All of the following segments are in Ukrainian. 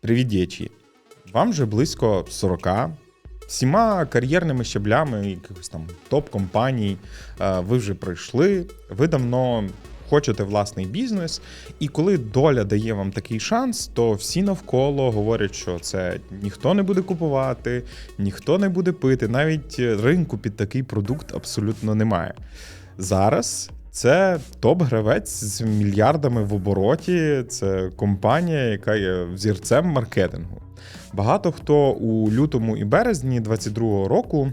Привіт, діячі! Вам вже близько 40. Всіма кар'єрними щаблями якихось там топ-компаній е, ви вже пройшли. Ви давно хочете власний бізнес, і коли доля дає вам такий шанс, то всі навколо говорять, що це ніхто не буде купувати, ніхто не буде пити. Навіть ринку під такий продукт абсолютно немає. Зараз це топ-гравець з мільярдами в обороті. Це компанія, яка є взірцем маркетингу. Багато хто у лютому і березні 2022 року.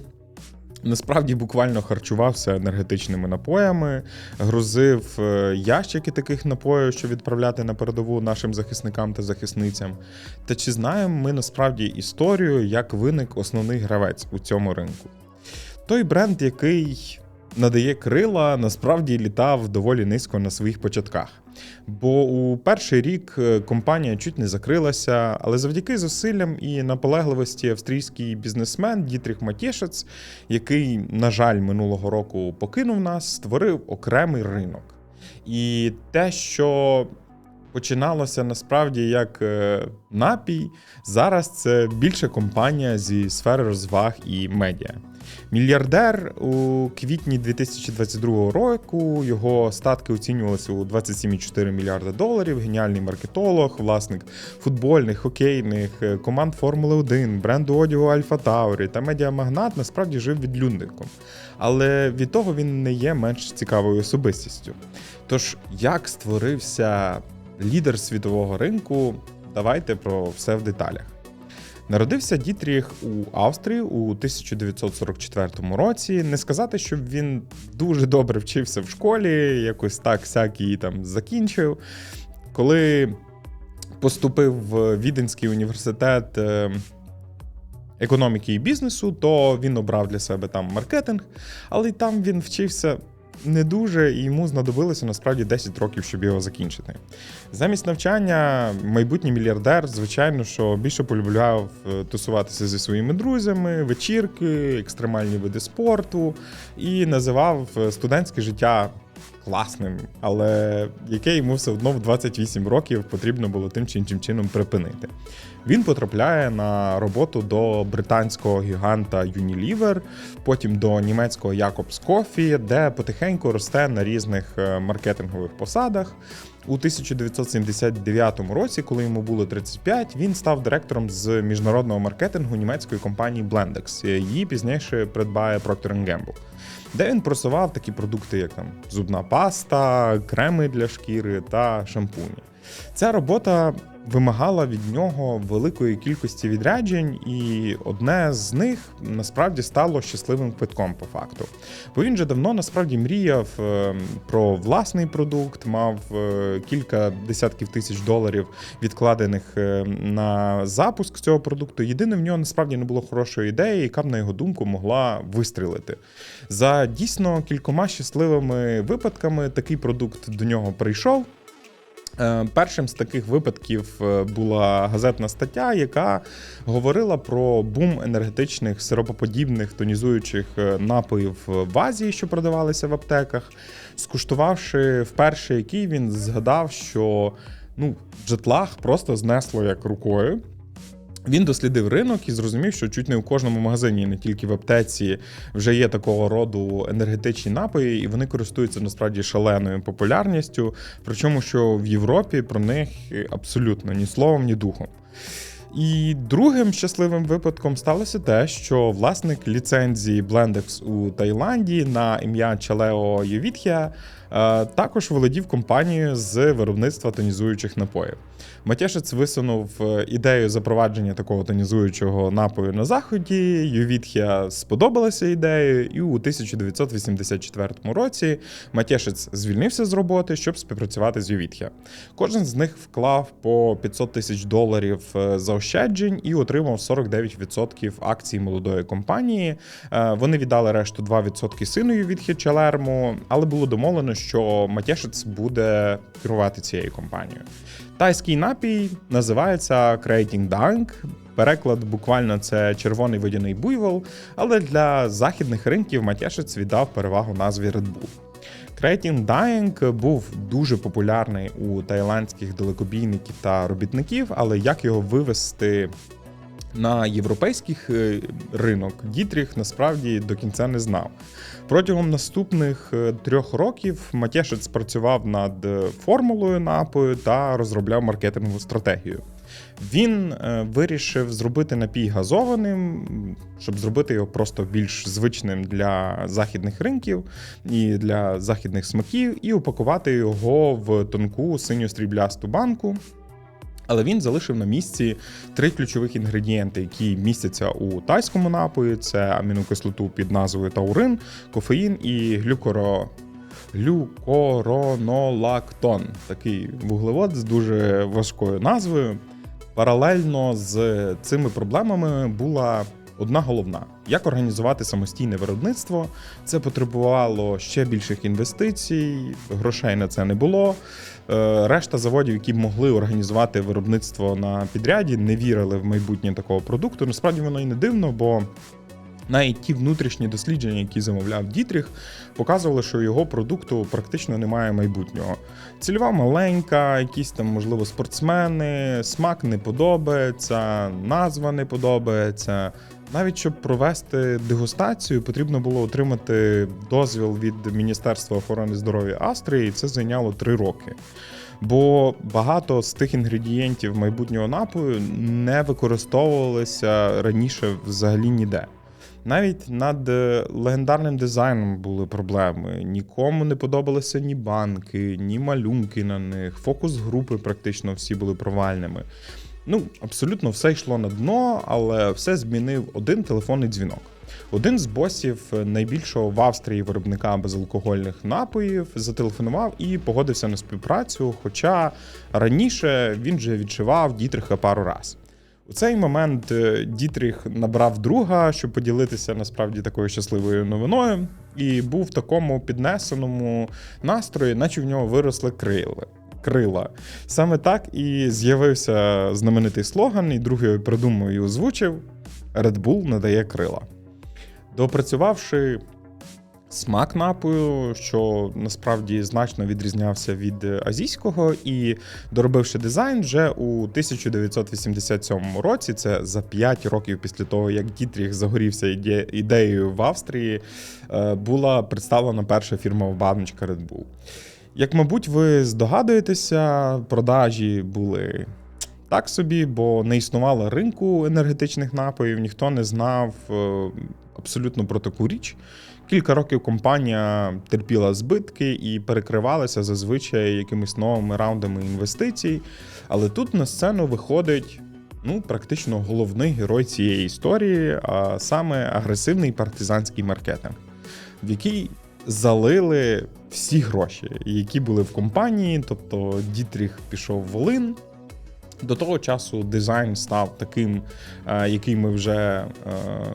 Насправді буквально харчувався енергетичними напоями, грузив е, ящики таких напоїв, щоб відправляти на передову нашим захисникам та захисницям. Та чи знаємо ми насправді історію, як виник основний гравець у цьому ринку? Той бренд, який надає крила, насправді літав доволі низько на своїх початках. Бо у перший рік е, компанія чуть не закрилася, але завдяки зусиллям і наполегливості австрійський бізнесмен Дітріх Матєшец, який, на жаль, минулого року покинув нас, створив окремий ринок. І те, що починалося насправді як е, напій, зараз це більше компанія зі сфери розваг і медіа. Мільярдер у квітні 2022 року його статки оцінювалися у 27,4 мільярда доларів. Геніальний маркетолог, власник футбольних, хокейних е, команд Формули 1, бренду одягу Альфа Таурі та медіамагнат насправді жив відлюдником. Але від того він не є менш цікавою особистістю. Тож, як створився лідер світового ринку, давайте про все в деталях. Народився Дітріх у Австрії у 1944 році. Не сказати, щоб він дуже добре вчився в школі, якось так всякий там закінчив. Коли поступив в Віденський університет е, економіки і бізнесу, то він обрав для себе там маркетинг, але й там він вчився не дуже, і йому знадобилося насправді 10 років, щоб його закінчити. Замість навчання, майбутній мільярдер, звичайно, що більше полюбляв е, тусуватися зі своїми друзями, вечірки, екстремальні види спорту і називав е, студентське життя. Класним, але яке йому все одно в 28 років потрібно було тим чи іншим чином припинити. Він потрапляє на роботу до британського гіганта Unilever, потім до німецького Jacobs Coffee, де потихеньку росте на різних е, маркетингових посадах. У 1979 році, коли йому було 35, він став директором з міжнародного маркетингу німецької компанії Blendex. Її пізніше придбає Procter Gamble. Де він просував такі продукти, як там зубна паста, креми для шкіри та шампуні. Ця робота вимагала від нього великої кількості відряджень, і одне з них насправді стало щасливим квитком по факту. Бо він же давно насправді мріяв е, про власний продукт, мав е, кілька десятків тисяч доларів відкладених е, на запуск цього продукту. Єдине в нього насправді не було хорошої ідеї, яка б на його думку могла вистрілити. За дійсно кількома щасливими випадками такий продукт до нього прийшов. Е, першим з таких випадків е, була газетна стаття, яка говорила про бум енергетичних сиропоподібних тонізуючих е, напоїв в Азії, що продавалися в аптеках. Скуштувавши вперше, який він згадав, що ну, житлах просто знесло як рукою. Він дослідив ринок і зрозумів, що чуть не у кожному магазині, не тільки в аптеці, вже є такого роду енергетичні напої, і вони користуються насправді шаленою популярністю. Причому, що в Європі про них абсолютно ні словом, ні духом. І другим щасливим випадком сталося те, що власник ліцензії Blendex у Таїланді на ім'я Чалео Євітхія Е, також володів компанією з виробництва тонізуючих напоїв. Матєшець висунув е, ідею запровадження такого тонізуючого напою на заході. Ювітхія сподобалася ідеєю, і у 1984 році Матєшець звільнився з роботи, щоб співпрацювати з Ювітхія. Кожен з них вклав по 500 тисяч доларів е, заощаджень і отримав 49% акцій молодої компанії. Вони віддали решту 2% сину Ювітхія Чалерму, але було домовлено, що Матєшець буде керувати цією компанією. Тайський напій називається Creating Dunk. Переклад буквально це червоний водяний буйвол, але для західних ринків Матєшець віддав перевагу назві Red Bull. Creatine Dying був дуже популярний у таїландських далекобійників та робітників, але як його вивести на європейський е, ринок, Дітріх насправді до кінця не знав. Протягом наступних е, трьох років Матєшець працював над е, формулою напою та розробляв маркетингову стратегію. Він е, вирішив зробити напій газованим, щоб зробити його просто більш звичним для західних ринків і для західних смаків, і упакувати його в тонку синю стріблясту банку. Але він залишив на місці три ключових інгредієнти, які містяться у тайському напої: це амінокислоту під назвою таурин, кофеїн і глюкоро. Глюкоронолактон. Такий вуглевод з дуже важкою назвою. Паралельно з цими проблемами була одна головна: як організувати самостійне виробництво. Це потребувало ще більших інвестицій, грошей на це не було. Е, Решта заводів, які могли організувати виробництво на підряді, не вірили в майбутнє такого продукту. Насправді воно і не дивно, бо навіть ті внутрішні дослідження, які замовляв Дітріх, показували, що його продукту практично немає майбутнього. Цільова маленька, якісь там, можливо, спортсмени, смак не подобається, назва не подобається. Навіть щоб провести дегустацію, потрібно було отримати дозвіл від Міністерства охорони здоров'я Австрії, і це зайняло три роки. Бо багато з тих інгредієнтів майбутнього напою не використовувалися раніше взагалі ніде. Навіть над е, легендарним дизайном були проблеми. Нікому не подобалися ні банки, ні малюнки на них. Фокус групи практично всі були провальними. Ну, абсолютно все йшло на дно, але все змінив один телефонний дзвінок. Один з босів найбільшого в Австрії виробника безалкогольних напоїв зателефонував і погодився на співпрацю. Хоча раніше він вже відчував Дітриха пару раз. У цей момент е, Дітріх набрав друга, щоб поділитися насправді такою щасливою новиною, і був в такому піднесеному настрої, наче в нього виросли крила. Крила. Саме так і з'явився знаменитий слоган, і другий придумав і озвучив: Red Bull надає крила. Доопрацювавши смак напою, що насправді значно відрізнявся від азійського, і доробивши дизайн вже у 1987 році, це за 5 років після того, як Дітріх загорівся іде- ідеєю в Австрії, е, була представлена перша фірмова баночка Red Bull. Як, мабуть, ви здогадуєтеся, продажі були так собі, бо не існувало ринку енергетичних напоїв, ніхто не знав е, абсолютно про таку річ. Кілька років компанія терпіла збитки і перекривалася зазвичай якимись новими раундами інвестицій. Але тут на сцену виходить ну, практично головний герой цієї історії, а саме агресивний партизанський маркетинг, в який залили всі гроші, які були в компанії. Тобто Дітріх пішов в Волин. До того часу дизайн став таким, е, який ми вже е,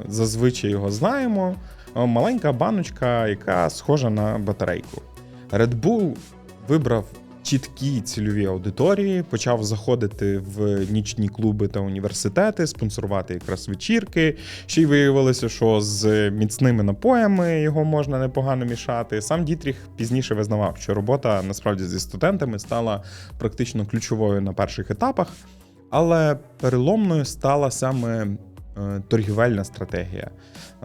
зазвичай його знаємо. Е, Маленька баночка, яка схожа на батарейку. Red Bull вибрав чіткі цільові аудиторії, почав заходити в нічні клуби та університети, спонсорувати якраз вечірки. Ще й виявилося, що з міцними напоями його можна непогано мішати. Сам Дітріх пізніше визнавав, що робота насправді зі студентами стала практично ключовою на перших етапах, але переломною стала саме торгівельна стратегія.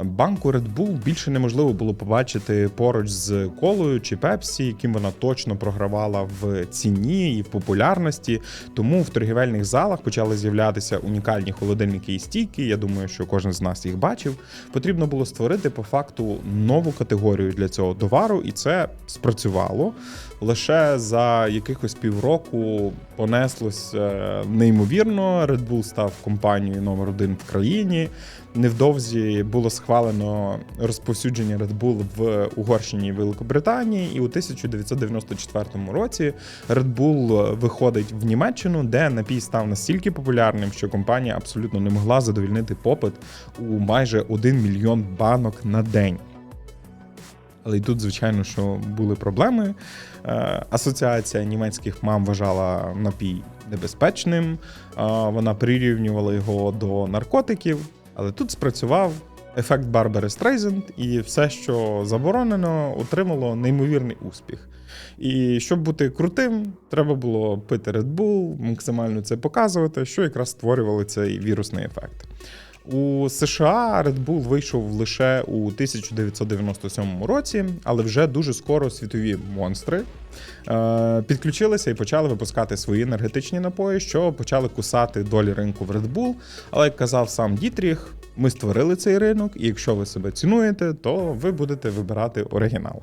Банку Red Bull більше неможливо було побачити поруч з колою чи Пепсі, яким вона точно програвала в ціні і в популярності. Тому в торгівельних залах почали з'являтися унікальні холодильники і стійки. Я думаю, що кожен з нас їх бачив. Потрібно було створити по факту нову категорію для цього товару, і це спрацювало. Лише за якихось півроку понеслось е, неймовірно. Red Bull став компанією номер один в країні. Невдовзі було схвалено розповсюдження Red Bull в Угорщині і Великобританії, і у 1994 році Red Bull виходить в Німеччину, де напій став настільки популярним, що компанія абсолютно не могла задовільнити попит у майже 1 мільйон банок на день. Але й тут, звичайно, що були проблеми. Е, Асоціація німецьких мам вважала напій небезпечним, е, вона прирівнювала його до наркотиків. Але тут спрацював ефект Барбери Стрейзенд, і все, що заборонено, отримало неймовірний успіх. І щоб бути крутим, треба було пити Red Bull, максимально це показувати, що якраз створювали цей вірусний ефект. У США Red Bull вийшов лише у 1997 році, але вже дуже скоро світові монстри е, підключилися і почали випускати свої енергетичні напої, що почали кусати долі ринку в Red Bull. Але як казав сам Дітріх, ми створили цей ринок, і якщо ви себе цінуєте, то ви будете вибирати оригінал.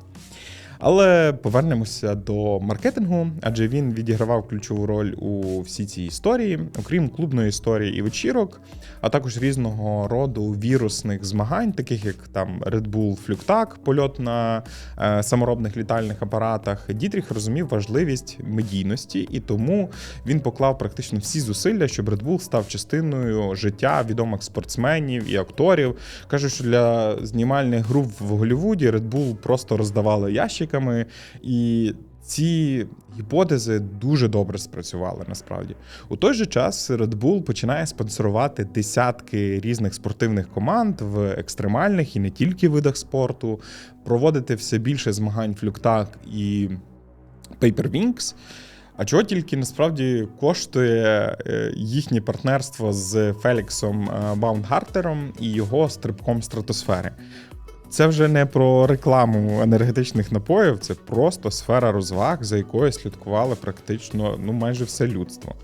Але повернемося до маркетингу, адже він відігравав ключову роль у всій цій історії, окрім клубної історії і вечірок, а також різного роду вірусних змагань, таких як там Red Bull Флюктак, польот на е, саморобних літальних апаратах. Дітріх розумів важливість медійності, і тому він поклав практично всі зусилля, щоб Red Bull став частиною життя відомих спортсменів і акторів. Кажуть, що для знімальних груп в Голлівуді Red Bull просто роздавали ящиками, і ці гіпотези дуже добре спрацювали насправді. У той же час Red Bull починає спонсорувати десятки різних спортивних команд в екстремальних і не тільки видах спорту, проводити все більше змагань флюктак і Paper Wings. А чого тільки насправді коштує е, їхнє партнерство з Феліксом е, Баундгартером і його стрибком стратосфери. Це вже не про рекламу енергетичних напоїв, це просто сфера розваг, за якою слідкували практично ну майже все людство.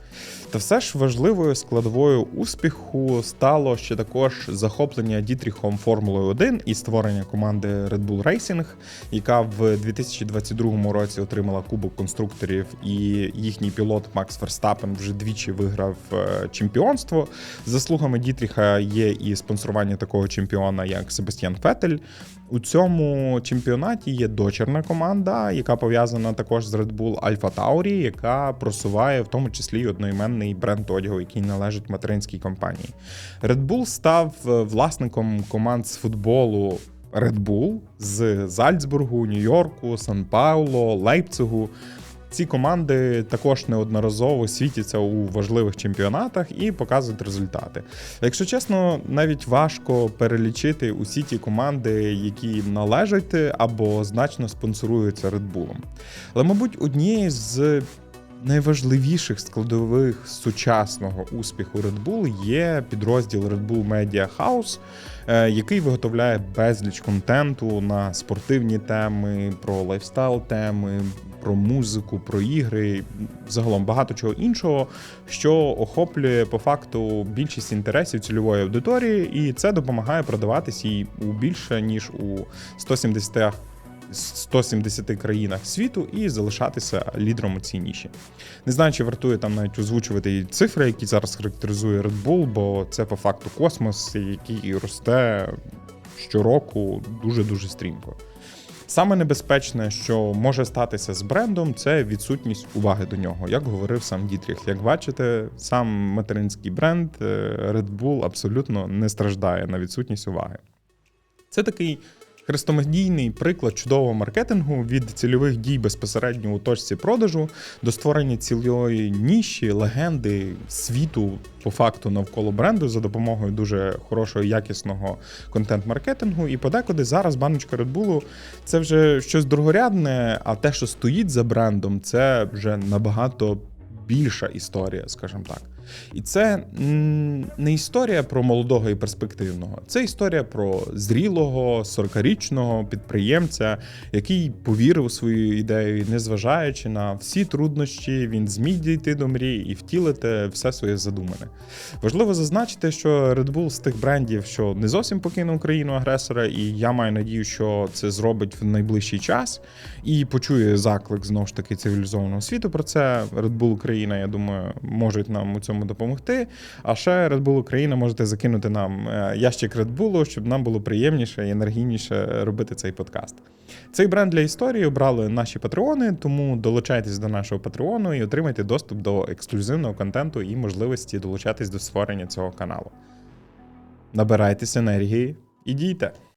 Та все ж важливою складовою успіху стало ще також захоплення Дітріхом Формулою 1 і створення команди Red Bull Racing, яка в 2022 році отримала Кубок конструкторів, і їхній пілот Макс Ферстапен вже двічі виграв е, чемпіонство. Заслугами Дітріха є і спонсорування такого чемпіона, як Себастьян Фетель. У цьому чемпіонаті є дочерна команда, яка пов'язана також з Red Bull Alpha Tauri, яка просуває в тому числі одноіменний бренд одягу, який належить материнській компанії. Red Bull став е, власником команд з футболу Red Bull з Зальцбургу, Нью-Йорку, Сан-Пауло, Лейпцигу. Ці команди також неодноразово світяться у важливих чемпіонатах і показують результати. Якщо чесно, навіть важко перелічити усі ті команди, які належать або значно спонсоруються Red Bull. Але, мабуть, однією з найважливіших складових сучасного успіху Red Bull є підрозділ Red Bull Media House, е, який виготовляє безліч контенту на спортивні теми, про лайфстайл теми, про музику, про ігри, загалом багато чого іншого, що охоплює по факту більшість інтересів цільової аудиторії, і це допомагає продаватись їй у більше ніж у 170 170 країнах світу і залишатися лідером у цій ніші. Не знаю, чи вартує там навіть озвучувати цифри, які зараз характеризує Red Bull, бо це по факту космос, який росте щороку дуже-дуже стрімко. Саме небезпечне, що може статися з брендом, це відсутність уваги до нього, як говорив сам Дітріх. Як бачите, сам материнський бренд е, Red Bull абсолютно не страждає на відсутність уваги. Це такий хрестомедійний приклад чудового маркетингу від цільових дій безпосередньо у точці продажу до створення цілої ніші, легенди світу по факту навколо бренду за допомогою дуже хорошого якісного контент-маркетингу. І подекуди зараз баночка Red Bull – це вже щось другорядне, а те, що стоїть за брендом, це вже набагато більша історія, скажімо так. І це не історія про молодого і перспективного, це історія про зрілого 40-річного підприємця, який повірив у свою ідею, незважаючи на всі труднощі, він зміг дійти до мрії і втілити все своє задумане. Важливо зазначити, що Red Bull з тих брендів, що не зовсім покинув країну агресора, і я маю надію, що це зробить в найближчий час і почує заклик знову ж таки цивілізованого світу. Про це Red Bull Україна, я думаю, можуть нам у цьому допомогти. А ще Red Bull Україна можете закинути нам е, ящик Red Bull, щоб нам було приємніше і енергійніше робити цей подкаст. Цей бренд для історії обрали наші патреони, тому долучайтесь до нашого патреону і отримайте доступ до ексклюзивного контенту і можливості долучатись до створення цього каналу. Набирайтесь енергії і дійте!